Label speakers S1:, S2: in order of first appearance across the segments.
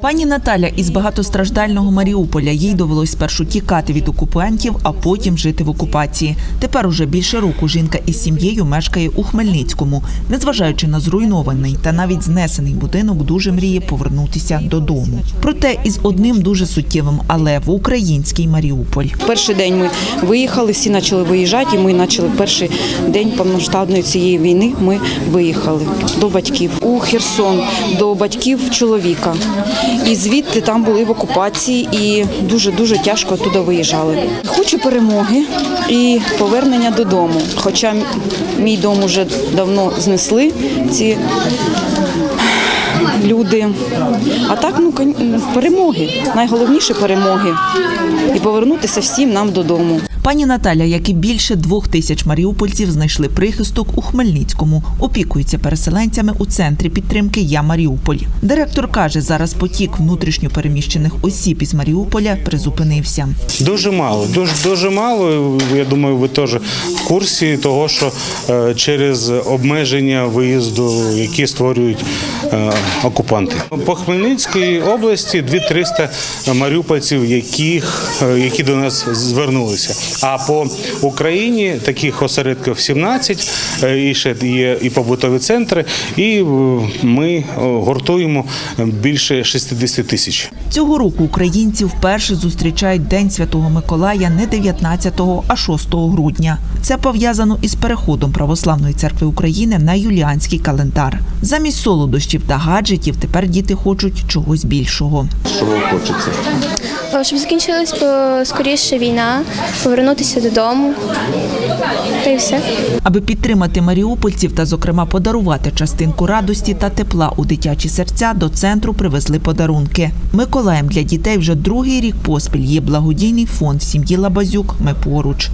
S1: Пані Наталя із багатостраждального Маріуполя. Їй довелось спершу тікати від окупантів, а потім жити в окупації. Тепер уже більше року жінка із сім'єю мешкає у Хмельницькому. Незважаючи на зруйнований та навіть знесений будинок, дуже мріє повернутися додому. Проте із одним дуже суттєвим, але в український Маріуполь.
S2: Перший день ми виїхали, всі почали виїжджати, і ми почали перший день повноштабної цієї війни. Ми виїхали до батьків у Херсон, до батьків чоловіка. І звідти там були в окупації і дуже дуже тяжко туди виїжджали. Хочу перемоги і повернення додому. Хоча мій дом вже давно знесли ці люди. А так, ну перемоги. Найголовніше перемоги. І повернутися всім нам додому.
S1: Пані Наталя, як і більше двох тисяч маріупольців, знайшли прихисток у Хмельницькому. Опікуються переселенцями у центрі підтримки Я Маріуполь. Директор каже, зараз потік внутрішньо переміщених осіб із Маріуполя призупинився.
S3: Дуже мало, дуже дуже мало. Я думаю, ви теж в курсі того, що е, через обмеження виїзду, які створюють е, окупанти. По Хмельницькій області 2-300 маріупольців, яких е, які до нас звернулися. А по Україні таких осередків 17, е, і ще є і побутові центри. І е, ми е, гуртуємо більше 60 тисяч.
S1: Цього року українці вперше зустрічають День Святого Миколая не 19, а 6 грудня. Це пов'язано із переходом Православної церкви України на юліанський календар. Замість солодощів та гаджетів тепер діти хочуть чогось більшого.
S4: Е, Щоб закінчилась скоріше війна, повернутися додому. Та й все.
S1: Аби підтримати маріупольців та, зокрема, подарувати частинку радості та тепла у дитячі серця, до центру привезли подарунки. Миколаєм для дітей вже другий рік поспіль є благодійний фонд сім'ї Лабазюк. Ми поруч.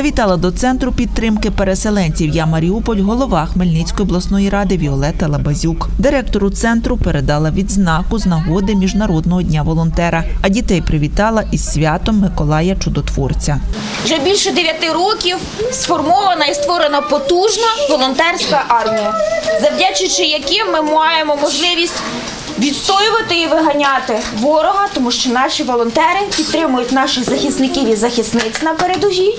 S1: Завітала до центру підтримки переселенців Я Маріуполь, голова Хмельницької обласної ради Віолета Лабазюк. Директору центру передала відзнаку з нагоди Міжнародного дня волонтера, а дітей привітала із святом Миколая Чудотворця.
S5: Вже більше дев'яти років сформована і створена потужна волонтерська армія, завдячуючи яким ми маємо можливість відстоювати і виганяти ворога, тому що наші волонтери підтримують наших захисників і захисниць на передовій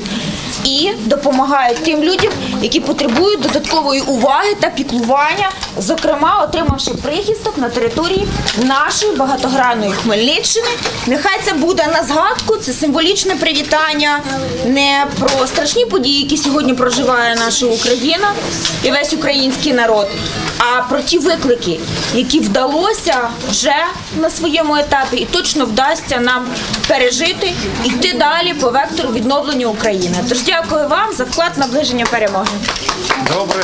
S5: і допомагають тим людям, які потребують додаткової уваги та піклування, зокрема отримавши прихисток на території нашої багатогранної Хмельниччини. Нехай це буде на згадку, це символічне привітання не про страшні події, які сьогодні проживає наша Україна і весь український народ, а про ті виклики, які вдалося вже на своєму етапі, і точно вдасться нам пережити йти далі по вектору відновлення України. Тож дякую вам за вклад в наближення перемоги.
S3: Добре.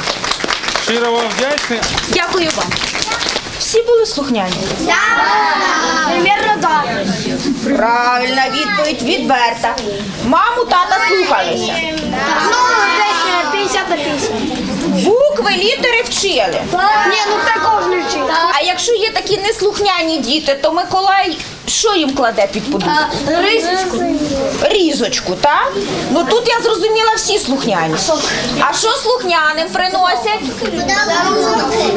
S3: Щиро вам вдячний.
S5: Дякую вам. Всі були слухняні?
S4: Примірно так.
S5: Правильна відповідь відверта. Маму тата слухалися.
S4: Ну, десь 50 на 50.
S5: Букви, літери вчили.
S4: Ні, ну це кожен вчить.
S5: А якщо є такі неслухняні діти, то Миколай що їм кладе під подушку?
S4: Рисочку.
S5: Різочку, так? Ну тут я зрозуміла всі слухняні. А що слухняним приносять?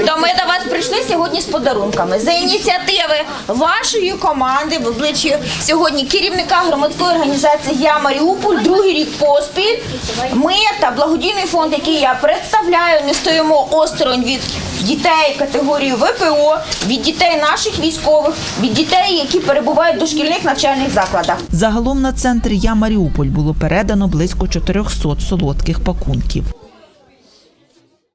S5: То ми до вас прийшли сьогодні з подарунками. За ініціативи вашої команди в обличчі сьогодні керівника громадської організації Я Маріуполь, другий рік поспіль. Ми та благодійний фонд, який я представляю, не стоїмо осторонь від дітей категорії ВПО, від дітей наших військових, від дітей, які перебувають дошкільних навчальних закладах.
S1: Загалом на центр Я Маріуполь було передано близько 400 солодких пакунків.